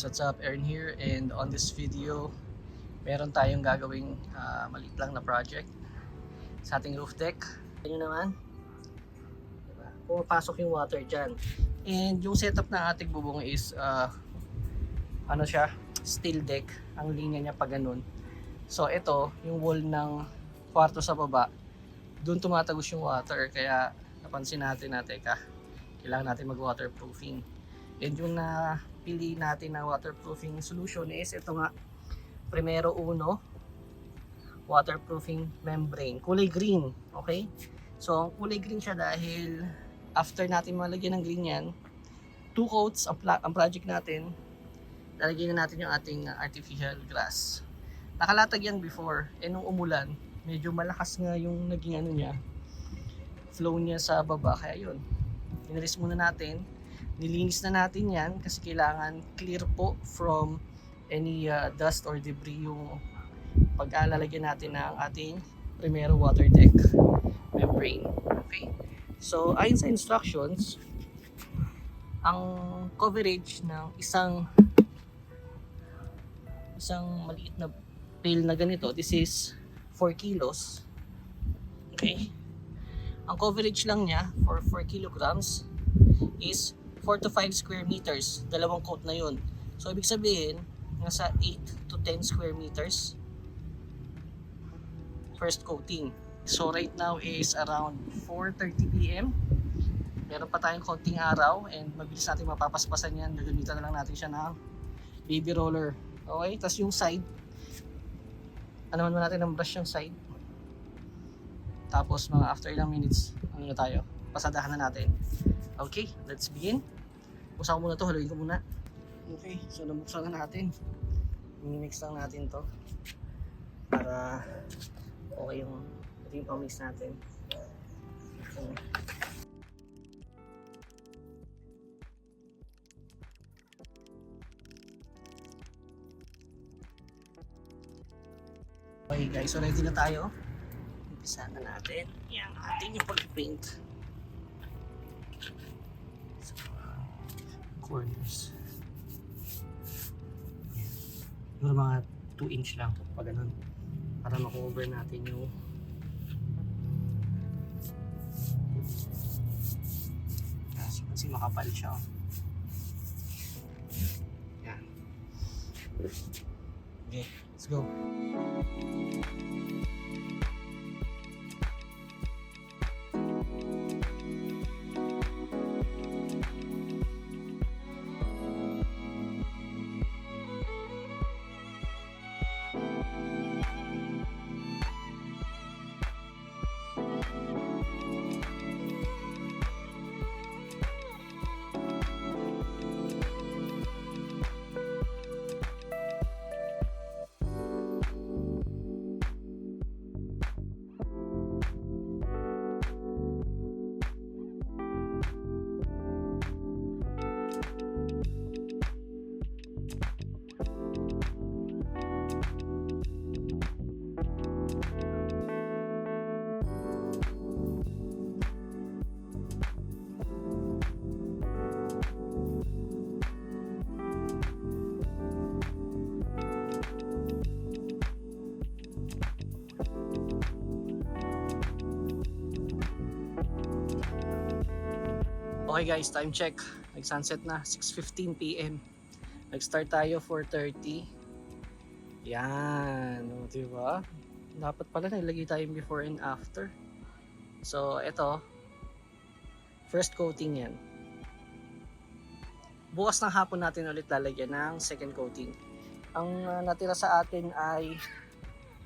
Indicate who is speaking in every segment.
Speaker 1: guys, what's up? Aaron here and on this video meron tayong gagawing ah, maliit lang na project sa ating roof deck. Nyo naman. Diba? Pumapasok yung water dyan. And yung setup ng ating bubong is ah, ano siya, steel deck. Ang linya niya pa ganun. So ito, yung wall ng kwarto sa baba, doon tumatagos yung water. Kaya napansin natin na teka, kailangan natin mag waterproofing. And yung napili natin na waterproofing solution is ito nga, Primero Uno waterproofing membrane. Kulay green, okay? So, ang kulay green siya dahil after natin malagyan ng green yan, two coats ang, ang project natin, lalagyan na natin yung ating uh, artificial grass. Nakalatag yan before, eh nung umulan, medyo malakas nga yung naging ano niya, flow niya sa baba, kaya yun. Inalis muna natin, nilinis na natin yan kasi kailangan clear po from any uh, dust or debris yung pag-alalagyan natin ng ating primero water deck membrane. Okay? So, ayon sa instructions, ang coverage ng isang isang maliit na pail na ganito, this is 4 kilos. Okay? Ang coverage lang niya for 4 kilograms is 4 to 5 square meters. Dalawang coat na yun. So, ibig sabihin, nasa 8 to 10 square meters first coating. So, right now is around 4.30 p.m. Meron pa tayong konting araw and mabilis natin mapapaspasan yan. Gagamitan na lang natin siya ng baby roller. Okay? Tapos yung side, ano naman natin ng brush yung side. Tapos mga after ilang minutes, ano na tayo? Pasadahan na natin. Okay, let's begin. Buksan ko muna to, haluin ko muna. Okay, so nabuksan na natin. Mimix lang natin to. Para okay yung ito yung pamix natin. So, Okay guys, so ready na tayo. Umpisa na natin. Yan, ating yung pag-paint. So, corners. Yan. Siguro mga 2 inch lang pag ganun. Para makover natin yung Yes, kasi makapal siya. oh. Okay guys, time check. Nag-sunset na, 6.15pm. Nag-start tayo 4.30. Yan, o, diba? Dapat pala nilagay tayo before and after. So, ito. First coating yan. Bukas ng hapon natin ulit lalagyan ng second coating. Ang uh, natira sa atin ay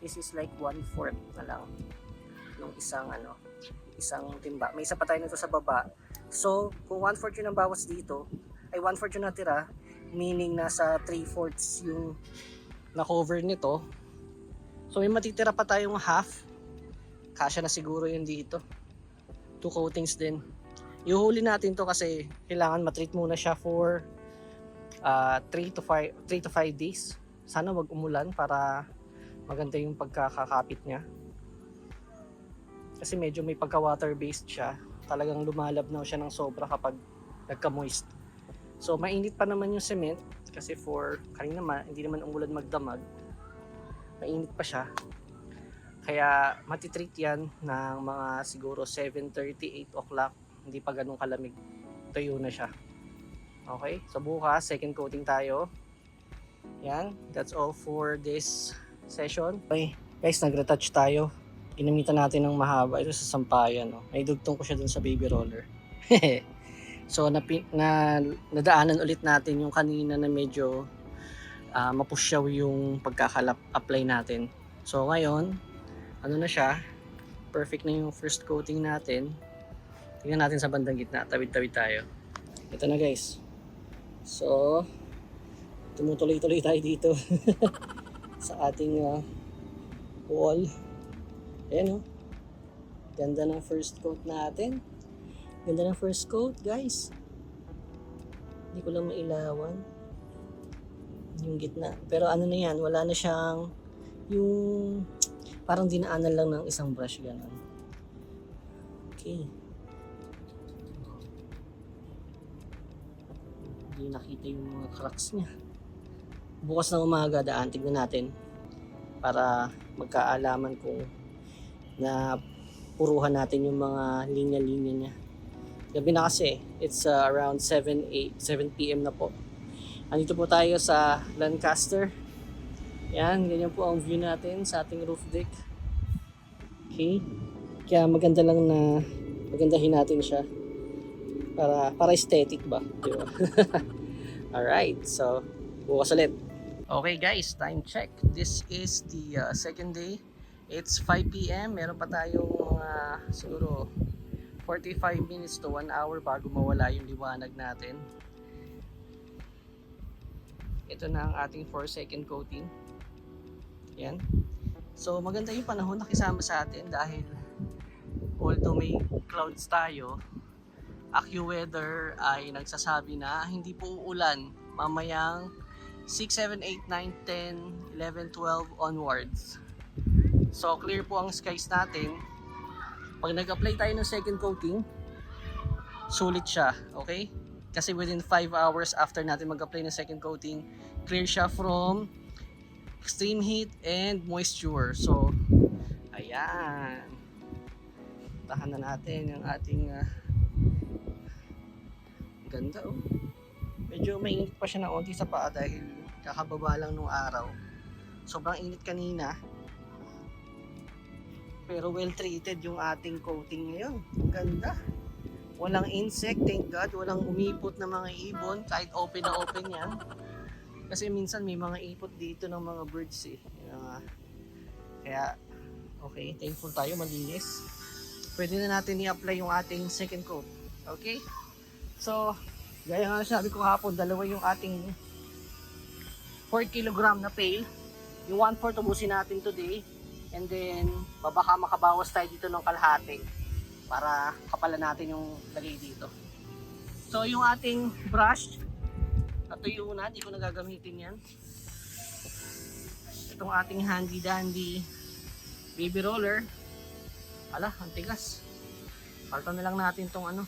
Speaker 1: this is like one fourth na lang ng isang ano isang timba. May isa pa tayo nito sa baba. So, kung 1 fourth yun ang bawas dito, ay 1 fourth yun natira, meaning nasa 3 fourths yung na-cover nito. So, may matitira pa tayong half. Kasya na siguro yun dito. Two coatings din. Ihuhuli natin to kasi kailangan matreat muna siya for 3 to 5 3 to 5 days. Sana wag umulan para maganda yung pagkakakapit niya. Kasi medyo may pagka water based siya talagang lumalabnaw siya ng sobra kapag nagka-moist. So mainit pa naman yung cement Kasi for, kanina naman, hindi naman umulan magdamag. Mainit pa siya. Kaya matitreat yan ng mga siguro 7.30, 8 o'clock. Hindi pa ganun kalamig. Tuyo na siya. Okay, so bukas, second coating tayo. Yan, that's all for this session. Okay, guys, nag-retouch tayo. Ginamitan natin ng mahaba. Ito sa sampayan. No? May dugtong ko siya dun sa baby roller. so, na, na, nadaanan ulit natin yung kanina na medyo uh, mapusyaw yung pagkakalap-apply natin. So, ngayon, ano na siya, perfect na yung first coating natin. Tingnan natin sa bandang gitna, tawid-tawid tayo. Ito na guys. So, tumutuloy-tuloy tayo dito sa ating uh, wall. Ayan o. Oh. Ganda ng first coat natin. Ganda ng first coat, guys. Hindi ko lang mailawan. Yung gitna. Pero ano na yan, wala na siyang yung parang dinaanan lang ng isang brush ganun. Okay. Hindi nakita yung mga cracks niya. Bukas ng umaga, daan, tignan natin para magkaalaman kung na puruhan natin yung mga linya-linya niya. Gabi na kasi, it's uh, around 7, 8, 7 p.m. na po. Andito po tayo sa Lancaster. Yan, ganyan po ang view natin sa ating roof deck. Okay. Kaya maganda lang na magandahin natin siya para para aesthetic ba, di? All right. So, bukas ulit. Okay guys, time check. This is the uh, second day. It's 5 p.m. Meron pa tayong uh, siguro 45 minutes to 1 hour bago mawala yung liwanag natin. Ito na ang ating 4 second coating. Yan. So maganda yung panahon nakisama sa atin dahil although may clouds tayo, AccuWeather ay nagsasabi na hindi po uulan mamayang 6, 7, 8, 9, 10, 11, 12 onwards. So clear po ang skies natin. Pag nag-apply tayo ng second coating, sulit siya, okay? Kasi within 5 hours after natin mag-apply ng second coating, clear siya from extreme heat and moisture. So, ayan. Tahan na natin yung ating uh, Ganda oh. Medyo mainit pa siya na onti sa paa dahil kakababa lang nung araw. Sobrang init kanina. Pero well treated yung ating coating ngayon. Ganda. Walang insect, thank God. Walang umipot na mga ibon. Kahit open na open yan. Kasi minsan may mga ipot dito ng mga birds eh. Uh, kaya, okay, thankful tayo, malinis. Pwede na natin i-apply yung ating second coat. Okay? So, gaya nga sabi ko hapon, dalawa yung ating 4 kg na pail. Yung 1-4 ubusin natin today. And then, babaka makabawas tayo dito ng kalahati para kapalan natin yung lagay dito. So, yung ating brush, natuyo na, hindi ko nagagamitin yan. Itong ating handy dandy baby roller. Ala, ang tigas. Palto na lang natin tong ano,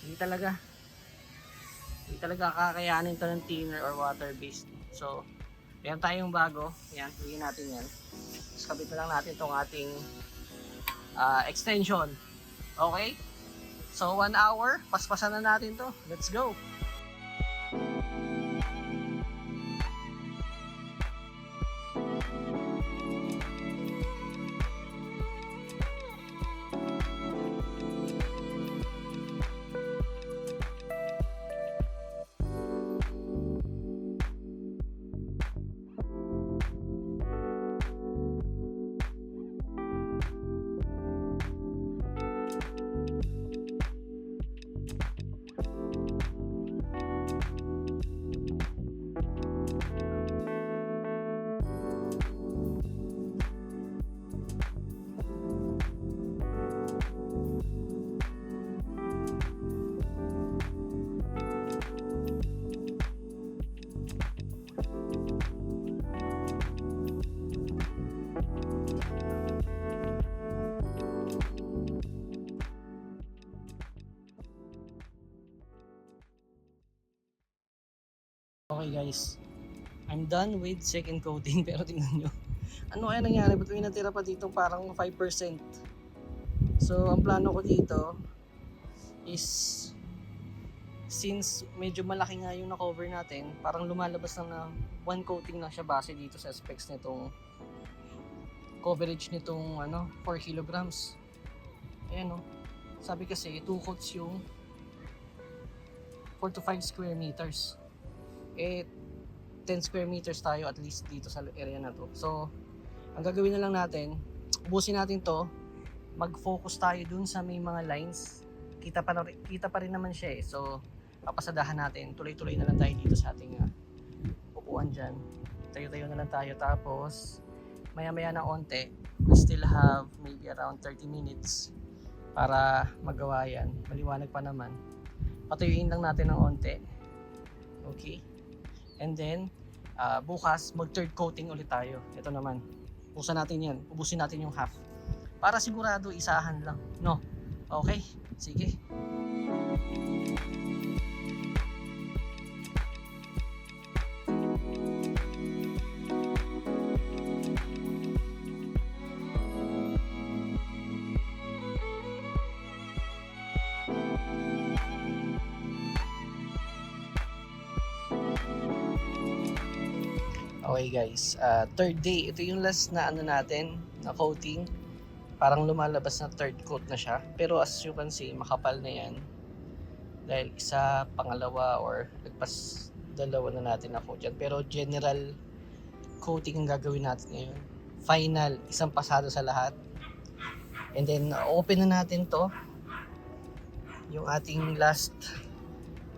Speaker 1: hindi talaga hindi talaga kakayanin to ng thinner or water based so meron tayong bago yan tuloyin natin yan tapos na lang natin tong ating uh, extension. Okay? So 1 hour paspasan na natin to. Let's go Okay guys, I'm done with second coating pero tingnan nyo. Ano kaya nangyari? Ba't may natira pa dito parang 5%? So, ang plano ko dito is since medyo malaki nga yung na-cover natin, parang lumalabas lang na one coating lang siya base dito sa specs nitong coverage nitong ano 4 kilograms. Ayan oh. Sabi kasi 2 coats yung 4 to 5 square meters. Eh 10 square meters tayo at least dito sa area na to. So, ang gagawin na lang natin, ubusin natin to, mag-focus tayo dun sa may mga lines. Kita pa, na, kita pa rin naman siya eh. So, papasadahan natin. Tuloy-tuloy na lang tayo dito sa ating uh, upuan dyan. Tayo-tayo na lang tayo. Tapos, maya-maya na onte, we still have maybe around 30 minutes para magawa yan. Maliwanag pa naman. Patuyuin lang natin ng onte. Okay? And then, ah, bukas, mag third coating ulit tayo. Ito naman. Busan natin yan. Ubusin natin yung half. Para sigurado, isahan lang. No? Okay? Sige. Okay guys, uh, third day. Ito yung last na ano natin, na coating. Parang lumalabas na third coat na siya. Pero as you can see, makapal na yan. Dahil isa, pangalawa, or nagpas dalawa na natin na coat yan. Pero general coating ang gagawin natin ngayon. Final, isang pasado sa lahat. And then, open na natin to. Yung ating last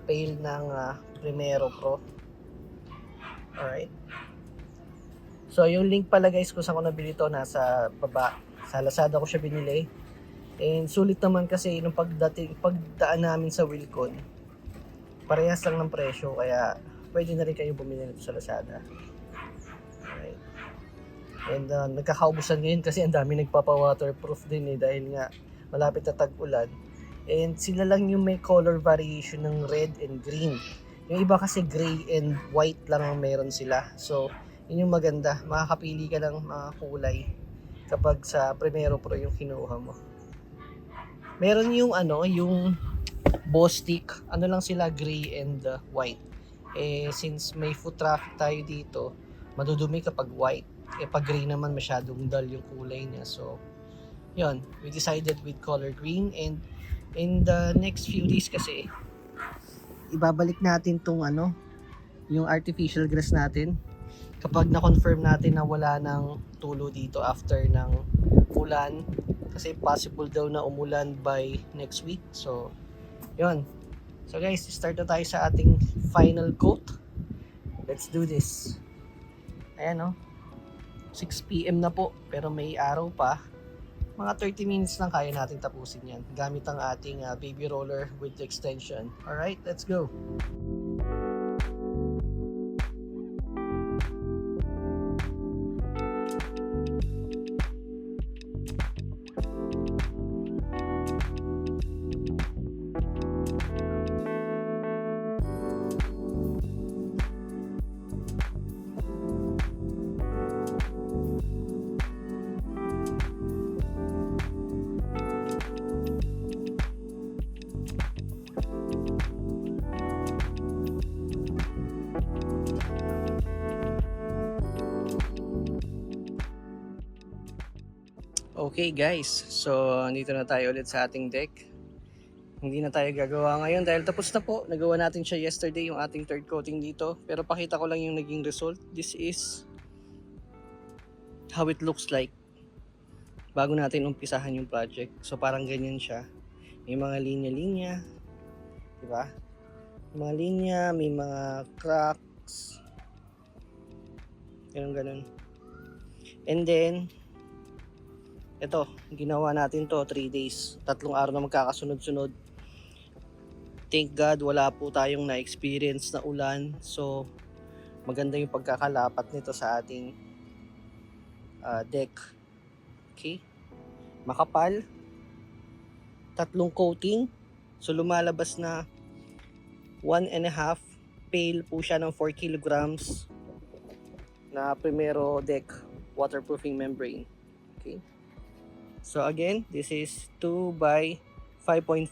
Speaker 1: pail ng uh, Primero Pro. Alright. So, yung link pala guys kung saan ko nabili to nasa baba. Sa Lazada ko siya binili. And sulit naman kasi nung pagdating, pagdaan namin sa Wilcon, parehas lang ng presyo. Kaya pwede na rin kayo bumili nito sa Lazada. Alright. And uh, nagkakaubusan ngayon kasi ang dami nagpapa-waterproof din eh dahil nga malapit na tag-ulan. And sila lang yung may color variation ng red and green. Yung iba kasi gray and white lang ang meron sila. So, yun yung maganda. Makakapili ka ng mga kulay kapag sa Primero Pro yung kinuha mo. Meron yung ano, yung boss. Ano lang sila, gray and uh, white. Eh, since may foot traffic tayo dito, madudumi kapag white. Eh, pag gray naman masyadong dull yung kulay niya. So, yun. We decided with color green and in the next few days kasi ibabalik natin tong ano, yung artificial grass natin kapag na-confirm natin na wala ng tulo dito after ng ulan kasi possible daw na umulan by next week. So yun. So guys start na tayo sa ating final coat let's do this. Ayan o 6pm na po pero may araw pa. Mga 30 minutes lang kaya natin tapusin yan gamit ang ating uh, baby roller with extension. Alright let's go Okay guys, so dito na tayo ulit sa ating deck. Hindi na tayo gagawa ngayon dahil tapos na po. Nagawa natin siya yesterday yung ating third coating dito. Pero pakita ko lang yung naging result. This is how it looks like bago natin umpisahan yung project. So parang ganyan siya. May mga linya-linya. Di ba? Mga linya, may mga cracks. Ganun ganun. And then, ito, ginawa natin to 3 days. Tatlong araw na magkakasunod-sunod. Thank God wala po tayong na-experience na ulan. So, maganda yung pagkakalapat nito sa ating ah, deck. Okay? Makapal. Tatlong coating. So, lumalabas na one and a half pail po siya ng 4 kilograms na Primero Deck waterproofing membrane. Okay. So again, this is 2 by 5.5.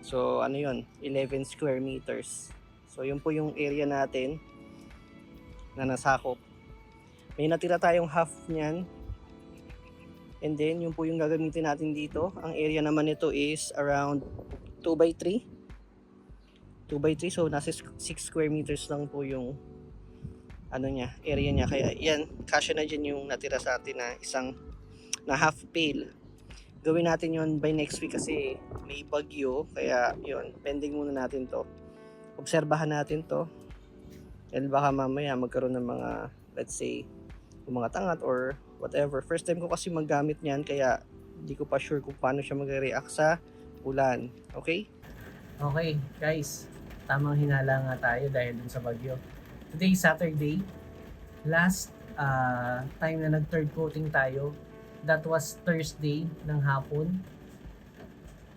Speaker 1: So ano yun? 11 square meters. So yun po yung area natin na nasakop. May natira tayong half niyan. And then, yun po yung gagamitin natin dito. Ang area naman nito is around 2 by 3. 2 by 3. So, nasa 6 square meters lang po yung ano niya, area niya. Kaya yan, kasya na dyan yung natira sa atin na isang na half pail. Gawin natin yon by next week kasi may bagyo. Kaya yun, pending muna natin to. Obserbahan natin to. Dahil baka mamaya magkaroon ng mga, let's say, mga tangat or whatever. First time ko kasi maggamit niyan kaya hindi ko pa sure kung paano siya magre-react sa ulan. Okay? Okay, guys. Tamang hinala nga tayo dahil dun sa bagyo. Today Saturday. Last uh, time na nag-third coating tayo, that was Thursday ng hapon.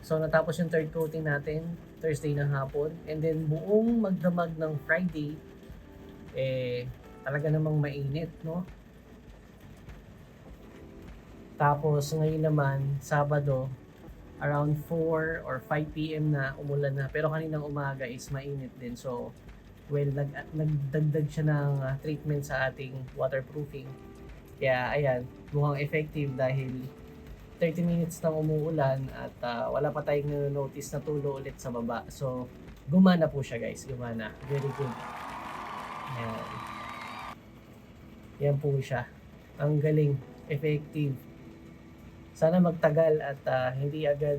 Speaker 1: So natapos yung third coating natin, Thursday ng hapon. And then buong magdamag ng Friday, eh, talaga namang mainit, no? Tapos ngayon naman, Sabado, around 4 or 5 p.m. na umulan na. Pero kaninang umaga is mainit din. So, well, nag, nagdagdag siya ng uh, treatment sa ating waterproofing. Kaya, ayan, mukhang effective dahil 30 minutes nang umuulan at uh, wala pa tayong notice na tulo ulit sa baba. So, gumana po siya guys. Gumana. Very good. Ayan. Yan po siya. Ang galing. Effective sana magtagal at ah, hindi agad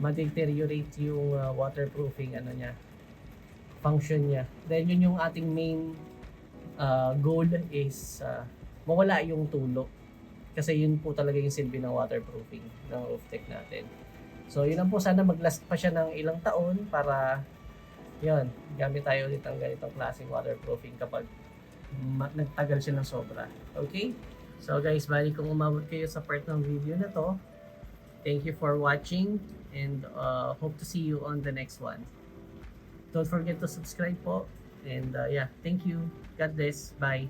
Speaker 1: ma-deteriorate yung ah, waterproofing ano niya function niya then yun yung ating main ah, goal is ah, mawala yung tulo kasi yun po talaga yung silbi ng waterproofing ng roof tech natin so yun lang po sana maglast pa siya ng ilang taon para yun gamit tayo ulit ang ganitong klaseng waterproofing kapag nagtagal siya ng sobra okay So guys, bali kung umabot kayo sa part ng video na to, thank you for watching and uh, hope to see you on the next one. Don't forget to subscribe po. And uh, yeah, thank you. God bless. Bye.